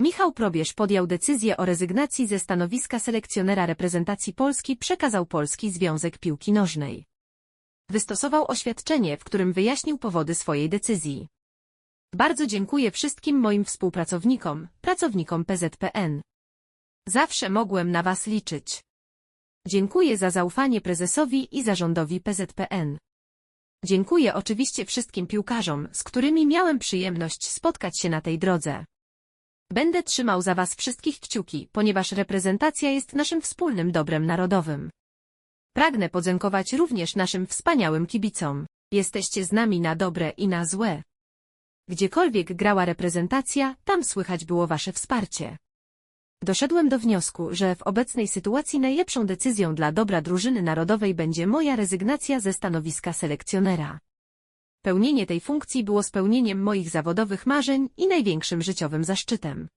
Michał Probierz podjął decyzję o rezygnacji ze stanowiska selekcjonera reprezentacji Polski przekazał Polski Związek Piłki Nożnej. Wystosował oświadczenie, w którym wyjaśnił powody swojej decyzji. Bardzo dziękuję wszystkim moim współpracownikom, pracownikom PZPN. Zawsze mogłem na Was liczyć. Dziękuję za zaufanie prezesowi i zarządowi PZPN. Dziękuję oczywiście wszystkim piłkarzom, z którymi miałem przyjemność spotkać się na tej drodze. Będę trzymał za Was wszystkich kciuki, ponieważ reprezentacja jest naszym wspólnym dobrem narodowym. Pragnę podziękować również naszym wspaniałym kibicom. Jesteście z nami na dobre i na złe. Gdziekolwiek grała reprezentacja, tam słychać było Wasze wsparcie. Doszedłem do wniosku, że w obecnej sytuacji najlepszą decyzją dla dobra drużyny narodowej będzie moja rezygnacja ze stanowiska selekcjonera. Pełnienie tej funkcji było spełnieniem moich zawodowych marzeń i największym życiowym zaszczytem.